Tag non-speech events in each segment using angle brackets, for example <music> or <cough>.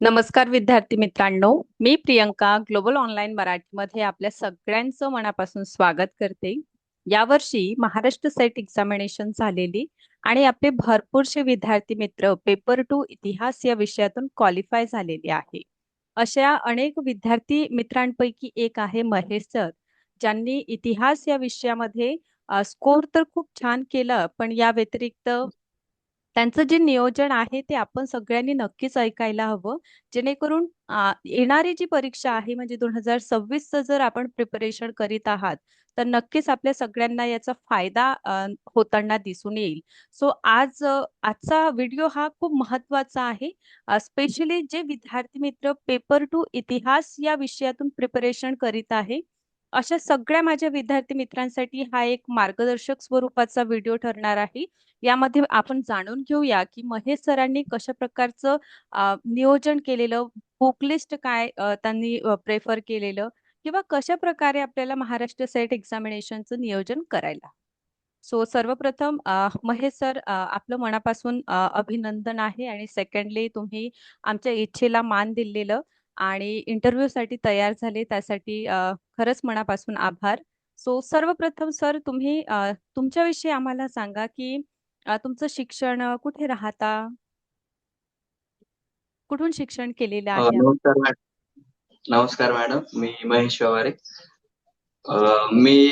नमस्कार विद्यार्थी मित्रांनो मी प्रियंका ग्लोबल ऑनलाईन मराठीमध्ये आपल्या सगळ्यांचं मनापासून स्वागत करते. यावर्षी महाराष्ट्र सेट एक्झामिनेशन झालेली आणि आपले भरपूरसे विद्यार्थी मित्र पेपर टू इतिहास या विषयातून क्वालिफाय झालेले आहे. अशा अनेक विद्यार्थी मित्रांपैकी एक आहे महेश सर. ज्यांनी इतिहास या विषयामध्ये स्कोर तर खूप छान केलं पण या व्यतिरिक्त त्यांचं जे नियोजन आहे ते आपण सगळ्यांनी नक्कीच ऐकायला हवं. जेणेकरून येणारी जी परीक्षा आहे म्हणजे दोन हजार सव्वीसचं जर आपण प्रिपरेशन करीत आहात तर नक्कीच आपल्या सगळ्यांना याचा फायदा होताना दिसून येईल. सो आज आजचा व्हिडिओ हा खूप महत्त्वाचा आहे. स्पेशली जे विद्यार्थी मित्र पेपर टू इतिहास या विषयातून प्रिपरेशन करीत आहे अशा सगळ्या माझ्या विद्यार्थी मित्रांसाठी हा एक मार्गदर्शक स्वरूपाचा व्हिडिओ ठरणार आहे. यामध्ये आपण जाणून घेऊया की महेश सरांनी कशा प्रकारचं नियोजन केलेलं बुक लिस्ट काय त्यांनी प्रेफर केलेलं किंवा कशा प्रकारे आपल्याला महाराष्ट्र सेट एक्झामिनेशनचं नियोजन करायला. सो सर्वप्रथम महेश सर आपलं मनापासून अभिनंदन आहे आणि सेकंडली तुम्ही आमच्या इच्छेला मान दिलेलं. आणि इंटरव्ह्यू साठी तयार झाले. त्यासाठी खरंच मनापासून आभार. सो सर्वप्रथम सर तुम्ही तुमच्याविषयी आम्हाला सांगा की तुमचं शिक्षण कुठे राहता? कुठून शिक्षण केलेलं आहे? नमस्कार मॅडम. मी महेश व्यवहारे मी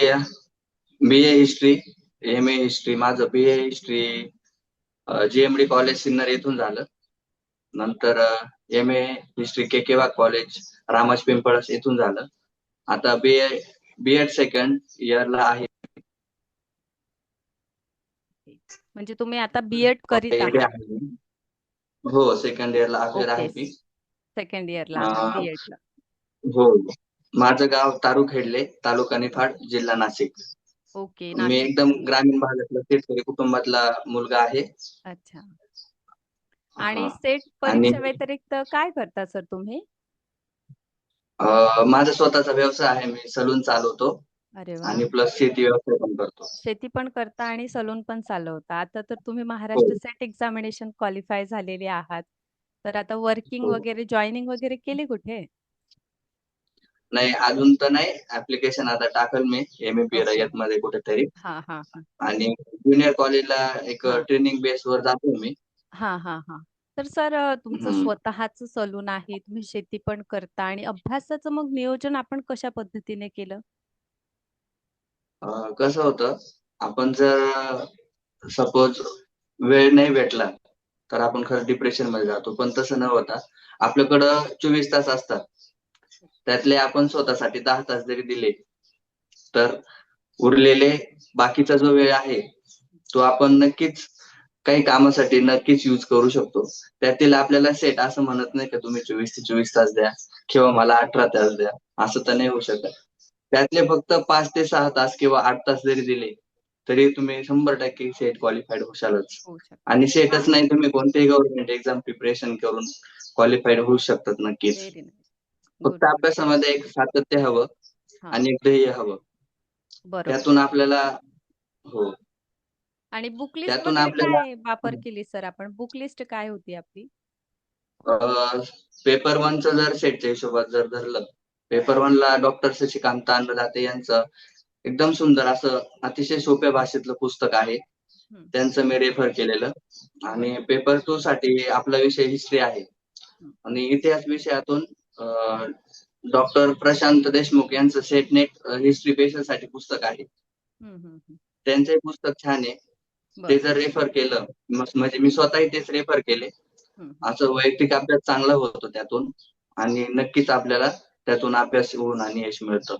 B A history M A history माझं B A history GMD college Sinnar येथून झालं. नंतर M A history K K Wagh college Ramaj Pimpalas येथून झालं. आता बी ए बी एड सेकंड इयरला आहे. म्हणजे तुम्ही आता बीएड करीत आहात. हो सेकंड इयरला अखेर आहे मी. सेकंड इयरला बीएडला हो. माझं गाव तारुखेडले तालुका निफाड जिल्हा नाशिक. ओके मी एकदम ग्रामीण भागातला शेतकरी कुटुंबातला मुलगा आहे. अच्छा. आणि सेट परीक्षा व्यतिरिक्त काय करता सर तुम्ही? माझा स्वतःचा व्यवसाय आहे मी सलून चालवतो. अरे आणि प्लस शेती व्यवसाय पण करतो. शेती पण करता आणि सलून पण चालवता. आता तर तुम्ही महाराष्ट्र सेट हो. एक्झामिनेशन क्वालिफाय झालेले आहात. तर आता वर्किंग हो. वगैरे जॉईनिंग वगैरे केली कुठे? नाही अजून तर नाही. ऍप्लिकेशन आता टाकल मी एम ए पी रयत मध्ये कुठेतरी. आणि ज्युनियर कॉलेजला एक ट्रेनिंग बेस वर जातो मी. हा हा हा. तर सर तुमचं स्वतःच सलून आहे तुम्ही शेती पण करता आणि अभ्यासाचं मग नियोजन आपण कशा पद्धतीने केलं? कसं होतं आपण जर सपोज वेळ नाही भेटला तर आपण खरं डिप्रेशनमध्ये जातो. पण तसं न होता आपल्याकडं चोवीस तास असतात. त्यातले आपण स्वतःसाठी दहा तास जरी दिले तर उरलेले बाकीचा जो वेळ आहे तो आपण नक्कीच काही कामासाठी नक्कीच युज करू शकतो. त्यातील आपल्याला सेट असं म्हणत नाही का तुम्ही चोवीस ते चोवीस तास द्या किंवा मला अठरा तास द्या असं तर नाही होऊ शकत. त्यातले फक्त पाच ते सहा तास किंवा आठ तास जरी दिले तरी तुम्ही शंभर टक्के सेट क्वालिफाईड होशालच. आणि सेटच नाही तुम्ही कोणतेही गव्हर्नमेंट एक्झाम प्रिपरेशन करून क्वालिफाईड होऊ शकतात नक्कीच. फक्त अभ्यासामध्ये एक सातत्य हवं आणि एक ध्येय हवं. त्यातून आपल्याला हो. आणि बुक लिस्ट त्यातून आपल्याला काय वापर केली सर? आपण बुक लिस्ट काय होती आपली? पेपर वनचं जर सेटच्या हिशोबात जर धरलं पेपर वनला डॉक्टर शशिकांत दाते यांचं एकदम सुंदर असं अतिशय सोप्या भाषेतलं पुस्तक आहे. त्यांचं मी रेफर केलेलं. आणि पेपर टू साठी आपला विषय हिस्ट्री आहे. आणि इतिहास विषयातून डॉक्टर प्रशांत देशमुख यांचं सेट नेट हिस्ट्री साठी पुस्तक आहे. त्यांचे पुस्तक छान आहे. ते जर रेफर केलं म्हणजे मी स्वतःही तेच रेफर केले. असं वैयक्तिक अभ्यास चांगला होतो त्यातून आणि नक्कीच आपल्याला त्यातून अभ्यास होऊन आणि यश मिळतं.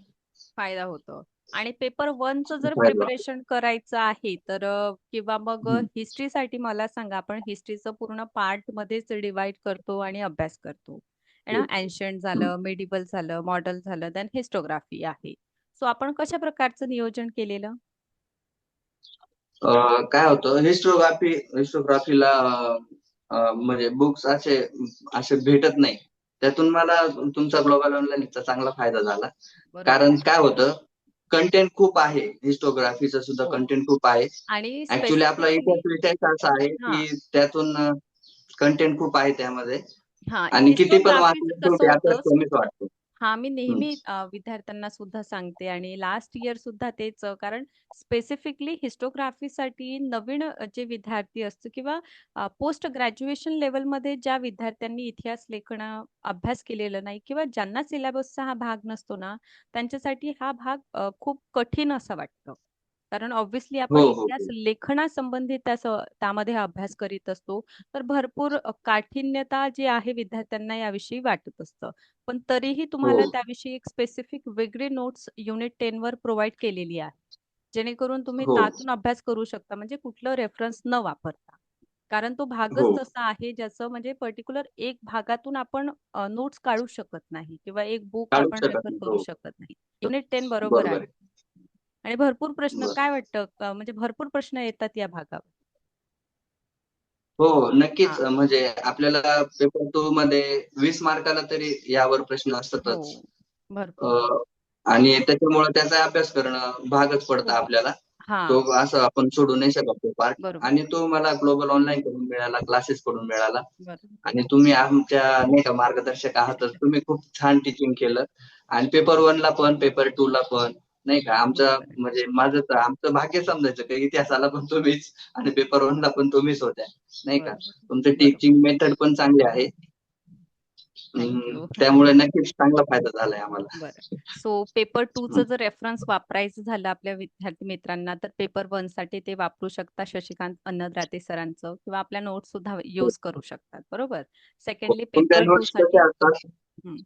फायदा होतो. आणि पेपर वनचं जर प्रिपरेशन करायचं आहे तर किंवा मग हिस्ट्रीसाठी मला सांगा आपण हिस्ट्रीचं पूर्ण पार्ट मध्येच डिवाइड करतो आणि अभ्यास करतो. एन्शंट झालं मेडिबल झालं मॉडल झालं देन हिस्टोग्राफी आहे. सो आपण कशा प्रकारचं नियोजन केलेलं? काय होतं? हिस्टोग्राफी हिस्टोग्राफीला म्हणजे बुक्स असे असे भेटत नाही. त्यातून मला तुमचा ग्लोबल ऑनलाईनचा चांगला फायदा झाला. कारण काय होतं? कंटेंट खूप आहे. हिस्टोग्राफीचं सुद्धा कंटेंट हो. खूप आहे. आणि ऍक्च्युली आपला इतिहास विषय असा आहे की त्यातून कंटेंट खूप आहे त्यामध्ये. आणि किती पण वाचलं अभ्यास कमीच वाटतो. हा मी. नेहमी अ, विद्यार्थ्यांना सुद्धा सांगते आणि लास्ट इयर सुद्धा तेच अ, कारण स्पेसिफिकली हिस्टोग्राफीसाठी नवीन अ, जे विद्यार्थी असतो किंवा पोस्ट ग्रॅज्युएशन लेवलमध्ये ज्या विद्यार्थ्यांनी इतिहास लेखन अभ्यास केलेला नाही किंवा ज्यांना सिलेबसचा हा भाग नसतो ना त्यांच्यासाठी हा भाग अ, खूप कठीण असं वाटतं कारण ऑब्व्हियसली आपण हो हो इतिहास हो. लेखनासंबंधित त्यास त्यामध्ये हा अभ्यास करीत असतो. तर भरपूर काठिण्यता जी आहे विद्यार्थ्यांना याविषयी वाटत असतं. पण तरीही तुम्हाला हो त्याविषयी एक स्पेसिफिक वेगळी नोट्स युनिट टेन वर प्रोव्हाइड केलेली आहे. जेणेकरून तुम्ही हो. त्यातून अभ्यास करू शकता. म्हणजे कुठलं रेफरन्स न वापरता. कारण तो भागच हो. तसा आहे ज्याचं म्हणजे पर्टिक्युलर एक भागातून आपण नोट्स काढू शकत नाही. किंवा एक बुक काढू आपण शकत रेफर नाही. करू हो. शकत नाही. युनिट टेन बरोबर बरोबर आहे. आहे. आणि भरपूर प्रश्न काय वाटतं? म्हणजे भरपूर प्रश्न येतात या भागावर. हो नक्कीच. हा. म्हणजे आपल्याला पेपर टू मध्ये वीस मार्काला तरी यावर प्रश्न हो असतातच अ, आणि त्याच्यामुळे त्याचा अभ्यास करणं भागच पडतं खूप आपल्याला. हा. तो असं आपण सोडू नाही शकत पार्ट आणि तो मला ग्लोबल ऑनलाईन कडून मिळाला क्लासेस कडून मिळाला. आणि तुम्ही आमच्या नाही का मार्गदर्शक आहातच <laughs> तुम्ही खूप छान टीचिंग केलं. आणि पेपर वन ला पण पेपर टू ला पण. नाही का? आमचं. म्हणजे माझं तर आमचं भाग्य समजायचं की इतिहासाला पण तुम्हीच आणि पेपर वन ला पण तुम्हीच होत्या नाही का? तुमचं टीचिंग मेथड पण चांगली आहे. त्यामुळे नक्कीच चांगला फायदा झालाय आम्हाला. So paper two. चं जर रेफरन्स वापरायचं झालं आपल्या विद्यार्थी मित्रांना तर पेपर वनसाठी ते वापरू शकता शशिकांत अन्नद्राते सरांचं किंवा आपल्या नोट्स सुद्धा युज करू शकतात बरोबर? सेकंडली पेपर टू साठी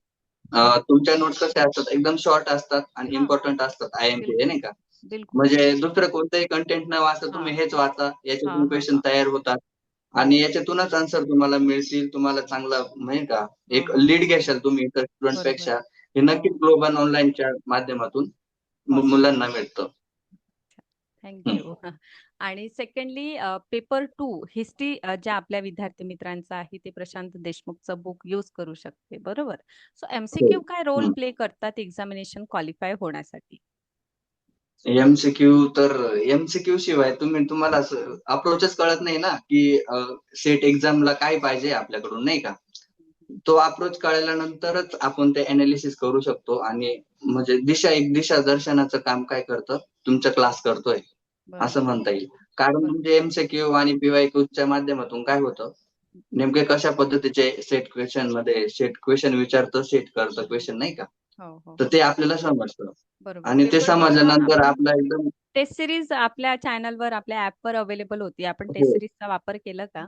तुमच्या नोट्स कशा असतात? एकदम शॉर्ट असतात आणि इम्पॉर्टंट असतात आय एम पी नाही का? म्हणजे दुसरं कोणतंही कंटेंट न वाचता तुम्ही हेच वाचा. याच्यातून क्वेश्चन तयार होतात. आणि याच्यातूनच आन्सर तुम्हाला मिळतील तुम्हाला चांगला नाही का? एक लीड घ्याल तुम्ही इतर स्टुडंटपेक्षा. हे नक्कीच ग्लोबल ऑनलाईनच्या माध्यमातून मुलांना मिळतं. थँक्यू <laughs> आणि सेकंडली पेपर टू हिस्ट्री ज्या आपल्या विद्यार्थी मित्रांचा आहे ते प्रशांत देशमुखचं बुक यूज करू शकते बरोबर? सो हो. एमसीक्यू काय रोल. प्ले करतात एक्झामिनेशन क्वालिफाय होण्यासाठी? एमसीक्यू तर एमसीक्यू शिवाय तुम्ही तुम्हाला असं अप्रोचच कळत नाही ना की सेट एक्झामला काय पाहिजे आपल्याकडून नाही का? तो अप्रोच कळल्यानंतरच आपण ते अनालिसिस करू शकतो आणि म्हणजे दिशा एक दिशा दर्शनाचं काम काय करतं? तुमचा क्लास करतोय. असं म्हणता येईल. कारण म्हणजे एमसीक्यू आणि पीवायक्यूच्या माध्यमातून काय होतं? नेमके कशा पद्धतीचे सेट क्वेश्चनमध्ये सेट क्वेश्चन विचारतं सेट करतं क्वेश्चन नाही का? हो हो. तर ते आपल्याला समजतं. आणि ते समजल्यानंतर आपला एकदम टेस्ट सिरीज आपल्या चॅनलवर आपल्या ऍपवर अवेलेबल होती. आपण हो. टेस्ट सिरीजचा वापर केला का?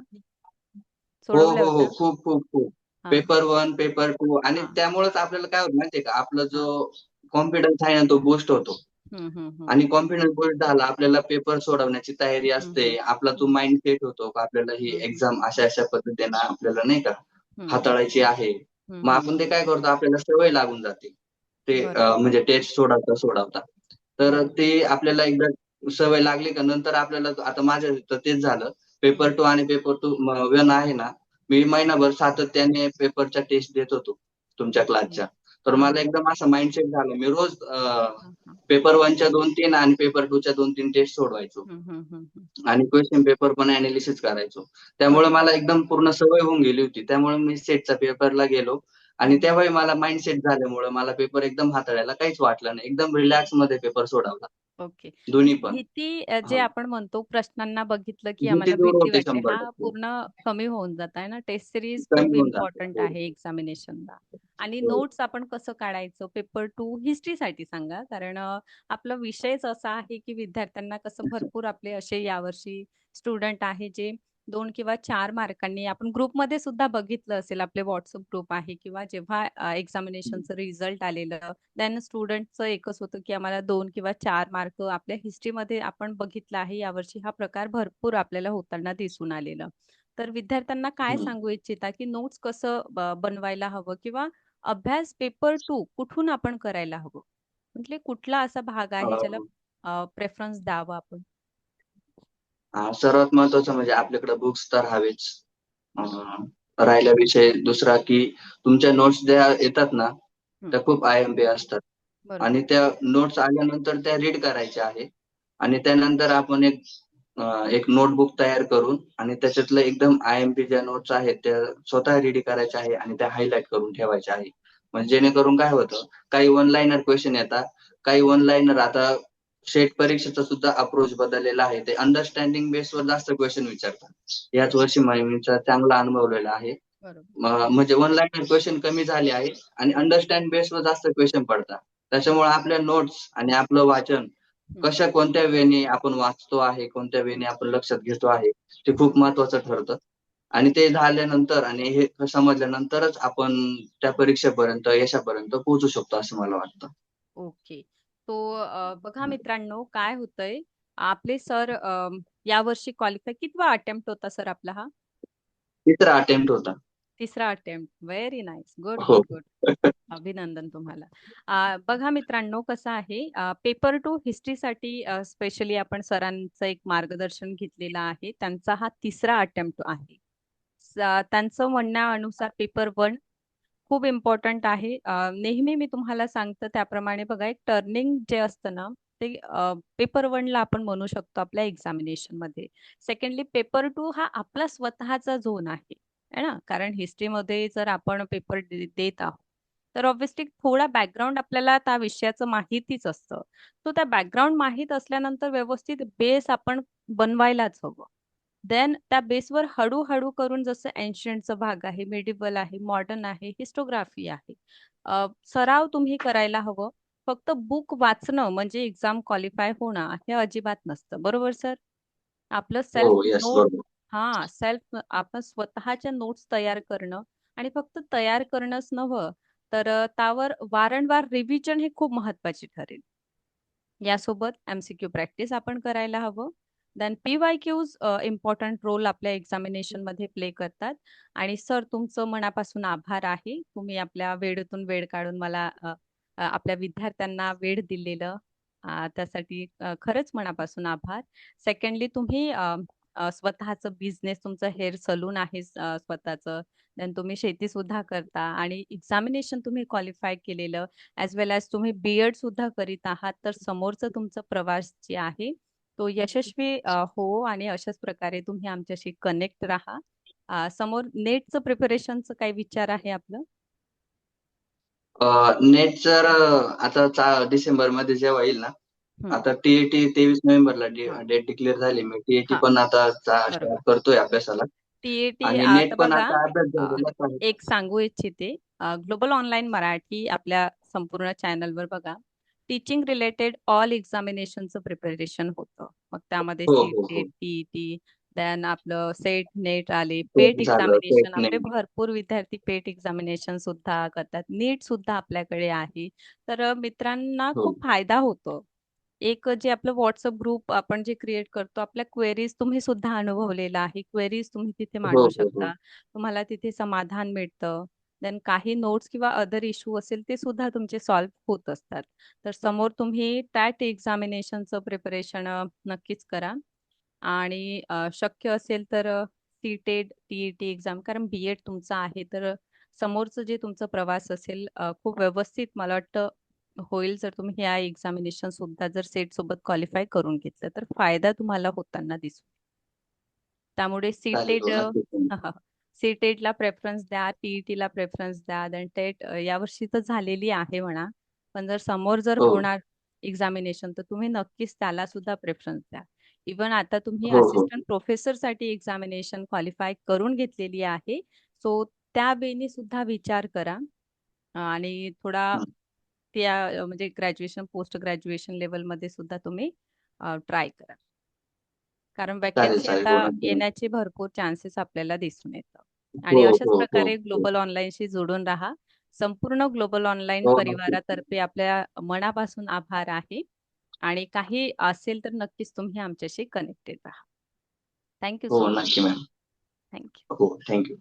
हो हो हो. खूप खूप खूप. हा. पेपर वन पेपर टू आणि हा. त्यामुळेच आपल्याला काय होतं माहितीये का? आपला हा जो कॉन्फिडन्स आहे ना तो बूस्ट होतो. हम्म हम्म हम्म. आणि कॉन्फिडन्स बूस्ट झाला आपल्याला पेपर सोडवण्याची तयारी हम्म असते. हम्म. आपला तो माइंड सेट होतो का आपल्याला ही हम्म. एक्झाम अशा अशा पद्धतीने आपल्याला नाही का हम्म. हाताळायची आहे. हम्म मग हम्म आपण ते हम्म. काय करतो? आपल्याला सवय लागून जाते. ते बरोबर. म्हणजे टेस्ट सोडवता सोडवता. तर ते आपल्याला एकदा सवय लागली का नंतर आपल्याला आता माझ्या तर तेच झालं. पेपर हम्म टू आणि पेपर टू वन आहे ना. मी महिनाभर सातत्याने पेपरच्या टेस्ट देत होतो तुमच्या क्लासच्या तर मला एकदम असं माइंडसेट झालं. मी रोज पेपर वनच्या दोन तीन आणि पेपर टू च्या दोन तीन टेस्ट सोडवायचो. आणि क्वेश्चन पेपर पण अनालिसिस करायचो. त्यामुळे मला एकदम पूर्ण सवय होऊन गेली होती. त्यामुळे मी सेटच्या पेपरला गेलो. आणि तेव्हाही मला माइंडसेट झाल्यामुळे मला पेपर एकदम हाताळायला काहीच वाटलं नाही. एकदम रिलॅक्समध्ये पेपर सोडवला. ओके. दोन्ही पण. भीती अ, जे हो. आपण म्हणतो प्रश्नांना बघितलं की भीती आम्हाला दूर भीती होते वाटते शंभर हा टक्के. पूर्ण कमी होऊन जात आहे ना. टेस्ट सिरीज कमी खूप होऊन जाते इम्पॉर्टंट हो. आहे एक्झामिनेशनला. आणि हो. नोट्स आपण कसं काढायचं? पेपर टू हिस्ट्रीसाठी सांगा. कारण अ, आपला विषयच असा आहे की विद्यार्थ्यांना कसं <laughs> भरपूर आपले असे यावर्षी स्टुडंट आहे जे दोन किंवा चार मार्कांनी आपण ग्रुपमध्ये सुद्धा बघितलं असेल आपले व्हॉट्सअप ग्रुप आहे किंवा जेव्हा एक्झामिनेशनचं रिझल्ट आलेलं देन स्टुडंटचं एकच होतं की आम्हाला दोन किंवा चार मार्क आपल्या हिस्ट्रीमध्ये आपण बघितलं आहे यावर्षी हा प्रकार भरपूर आपल्याला होताना दिसून आलेला. तर विद्यार्थ्यांना काय. सांगू इच्छिता की नोट्स कसं बनवायला हवं किंवा अभ्यास पेपर टू कुठून आपण करायला हवं? म्हणजे कुठला असा भाग आहे ज्याला प्रेफरन्स द्यावा आपण? सर्वात महत्वाचं म्हणजे आपल्याकडे बुक्स तर हवेच. राहिला विषय दुसरा की तुमच्या नोट्स ज्या येतात ना त्या खूप आय एम पी असतात. आणि त्या नोट्स आल्यानंतर त्या रीड करायच्या आहे. आणि त्यानंतर आपण एक एक नोटबुक तयार करून आणि त्याच्यातलं एकदम आय एम पी ज्या नोट्स आहेत त्या स्वतः रेडी करायच्या आहे आणि त्या हायलाइट करून ठेवायच्या आहे. म्हणजे जेणेकरून काय होतं काही वन लाईनर क्वेश्चन येतात काही वन लाईनर आता सेट परीक्षेचा सुद्धा अप्रोच बदललेला आहे. ते अंडरस्टँडिंग बेसवर जास्त क्वेश्चन विचारतात. याच वर्षी मायमीचा चांगला अनुभवलेला आहे. म्हणजे वन लाईनर क्वेश्चन कमी झाले आहे आणि अंडरस्टँड बेसवर जास्त क्वेश्चन पडतात. त्याच्यामुळे आपल्या नोट्स आणि आपलं वाचन कशा कोणत्या वेने आपण वाचतो आहे कोणत्या वेने आपण लक्षात घेतो आहे ते खूप महत्वाचं ठरतं. आणि ते झाल्यानंतर आणि हे समजल्यानंतरच आपण त्या परीक्षेपर्यंत यशापर्यंत पोहोचू शकतो असं मला वाटतं. ओके. तो अ, बघा मित्रांनो काय होतंय? आपले सर यावर्षी क्वालिफाय कितवा अटेम्प्ट होता सर आपला हा? तिसरा अटेम्प्ट होता. तिसरा अटेम्प्ट व्हेरी नाईस गुड हो. गुड गुड अभिनंदन तुम्हाला. आ, बघा मित्रांनो कसं आहे? पेपर टू हिस्ट्रीसाठी स्पेशली आपण सरांचं एक मार्गदर्शन घेतलेलं आहे. त्यांचा हा तिसरा अटेम्प्ट आहे. स- त्यांचं म्हणण्यानुसार पेपर वन खूप इम्पॉर्टंट आहे. नेहमी मी तुम्हाला सांगतं त्याप्रमाणे बघा एक टर्निंग जे असतं ना ते पेपर वनला आपण म्हणू शकतो आपल्या एक्झामिनेशनमध्ये. सेकंडली पेपर टू हा आपला स्वतःचा झोन आहे है ना? कारण हिस्ट्रीमध्ये जर आपण पेपर देत आहोत तर ऑब्व्हियसली थोडा बॅकग्राऊंड आपल्याला त्या विषयाचं माहितीच असतं. तो त्या बॅकग्राऊंड माहीत असल्यानंतर व्यवस्थित बेस आपण बनवायलाच हवं. देन त्या बेसवर हळूहळू करून जसं एन्शियंटचा भाग आहे मेडिवल आहे मॉडर्न आहे हिस्टोग्राफी आहे. अ, सराव तुम्ही करायला हवं. फक्त बुक वाचणं म्हणजे एक्झाम क्वालिफाय होणं हे अजिबात नसतं. बरोबर सर आपलं सेल्फ हो नोट हा सेल्फ आपण स्वतःच्या नोट्स तयार करणं आणि फक्त तयार करणंच नव्हं तर त्यावर वारंवार रिव्हिजन हे खूप महत्त्वाचे ठरेल. यासोबत एमसीक्यू प्रॅक्टिस आपण करायला हवं. Then P Y Qs important role आपल्या एक्झामिनेशनमध्ये प्ले करतात. आणि सर तुमचं मनापासून आभार आहे. तुम्ही आपल्या वेळेतून वेळ काढून मला आपल्या विद्यार्थ्यांना वेळ दिलेलं. त्यासाठी खरंच मनापासून आभार. सेकंडली तुम्ही स्वतःच स्वतःचं बिझनेस तुमचं हेअर सलून आहे स्वतःचं. देन तुम्ही शेती सुद्धा करता आणि एक्झामिनेशन तुम्ही क्वालिफाय केलेलं. ॲज वेल ॲज तुम्ही बी एड सुद्धा करीत आहात. तर समोरचं तुमचं प्रवास जे आहे तो यशस्वी हो आणि अशाच प्रकारे तुम्ही आमच्याशी कनेक्ट राहा. समोर नेटचं प्रिपरेशनचं काही विचार आहे आपलं? नेट जर आता डिसेंबरमध्ये जेव्हा येईल ना. आता टीईटी तेवीस नोव्हेंबरला. डेट डिक्लेअर झाली. मी टीईटी हा. पण आता करतोय अभ्यासाला. टीएटी एक सांगू इच्छिते. ग्लोबल ऑनलाईन मराठी आपल्या संपूर्ण चॅनलवर बघा. टीचिंग रिलेटेड ऑल एक्झामिनेशनचं प्रिपरेशन होतं. मग त्यामध्ये हो, हो, हो. सीटेट टीईटी देन आपलं सेट नेट आले हो, पेट झालं, एक्झामिनेशन आपले नेट. भरपूर विद्यार्थी पेट एक्झामिनेशन सुद्धा करतात. नीट सुद्धा आपल्याकडे आहे. तर मित्रांना हो. खूप फायदा होतो. एक जे आपलं व्हॉट्सअप ग्रुप आपण जे क्रिएट करतो आपल्या क्वेरीज तुम्ही सुद्धा अनुभवलेला आहे. क्वेरीज तुम्ही तिथे हो, मांडू हो, शकता. हो. तुम्हाला तिथे समाधान मिळतं. देन काही नोट्स किंवा अदर इश्यू असेल ते सुद्धा तुमचे सॉल्व्ह होत असतात. तर समोर तुम्ही टॅट एक्झामिनेशनचं प्रिपरेशन नक्कीच करा. आणि शक्य असेल तर सीटेड टीईटी एक्झाम कारण बी एड तुमचं आहे तर समोरचं जे तुमचं प्रवास असेल खूप व्यवस्थित मला वाटतं होईल जर तुम्ही या एक्झामिनेशन सुद्धा जर सेट सोबत क्वालिफाय करून घेतलं तर फायदा तुम्हाला होताना दिसतो त्यामुळे चालेल सीटेड हो. सीटेटला प्रेफरन्स द्या टीईटीला प्रेफरन्स द्या देन टेट यावर्षी तर झालेली आहे म्हणा पण जर समोर जर हो. होणार एक्झामिनेशन तर तुम्ही नक्कीच त्याला सुद्धा प्रेफरन्स द्या इवन आता तुम्ही हो, हो. असिस्टंट प्रोफेसरसाठी एक्झामिनेशन क्वालिफाय करून घेतलेली आहे सो त्या वेळी सुद्धा विचार करा आणि थोडा हं. त्या म्हणजे ग्रॅज्युएशन पोस्ट ग्रॅज्युएशन लेवलमध्ये सुद्धा तुम्ही ट्राय करा कारण वॅकन्सी. आता हो. येण्याचे भरपूर चान्सेस आपल्याला दिसून येतं आणि हो, अशाच हो, हो, प्रकारे. ग्लोबल ऑनलाईनशी जोडून राहा संपूर्ण ग्लोबल ऑनलाईन. परिवारातर्फे आपल्या मनापासून आभार आहे आणि काही असेल तर नक्कीच तुम्ही आमच्याशी कनेक्टेड राहा thank you so much. Thank you thank you.